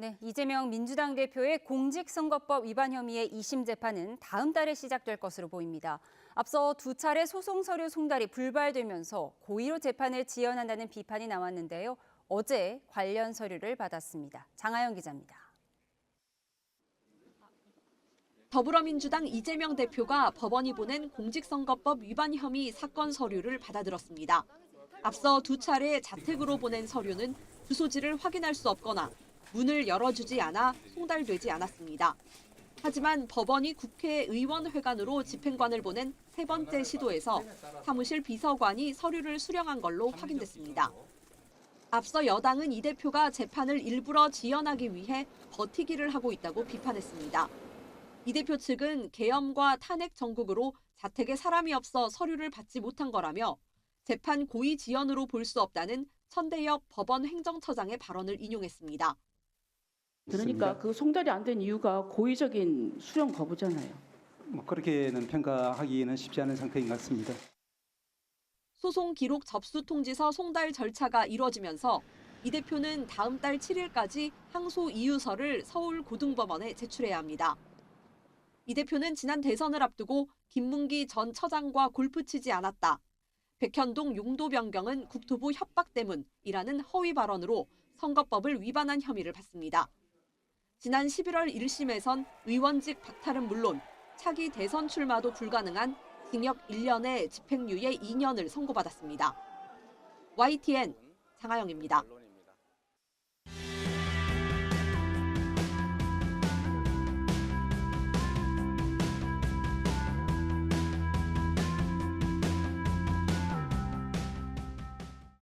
네, 이재명 민주당 대표의 공직선거법 위반 혐의의 2심 재판은 다음 달에 시작될 것으로 보입니다. 앞서 두 차례 소송 서류 송달이 불발되면서 고의로 재판을 지연한다는 비판이 나왔는데요. 어제 관련 서류를 받았습니다. 장하영 기자입니다. 더불어민주당 이재명 대표가 법원이 보낸 공직선거법 위반 혐의 사건 서류를 받아들었습니다. 앞서 두 차례 자택으로 보낸 서류는 주소지를 확인할 수 없거나 문을 열어주지 않아 송달되지 않았습니다. 하지만 법원이 국회의원회관으로 집행관을 보낸 세 번째 시도에서 사무실 비서관이 서류를 수령한 걸로 확인됐습니다. 앞서 여당은 이 대표가 재판을 일부러 지연하기 위해 버티기를 하고 있다고 비판했습니다. 이 대표 측은 계엄과 탄핵 정국으로 자택에 사람이 없어 서류를 받지 못한 거라며 재판 고의 지연으로 볼 수 없다는 천대엽 법원 행정처장의 발언을 인용했습니다. 그러니까 그 송달이 안 된 이유가 고의적인 수령 거부잖아요. 뭐 그렇게는 평가하기는 쉽지 않은 상태인 것 같습니다. 소송 기록 접수 통지서 송달 절차가 이뤄지면서 이 대표는 다음 달 7일까지 항소 이유서를 서울 고등법원에 제출해야 합니다. 이 대표는 지난 대선을 앞두고 김문기 전 처장과 골프 치지 않았다. 백현동 용도 변경은 국토부 협박 때문이라는 허위 발언으로 선거법을 위반한 혐의를 받습니다. 지난 11월 1심에선 의원직 박탈은 물론 차기 대선 출마도 불가능한 징역 1년에 집행유예 2년을 선고받았습니다. YTN 장하영입니다.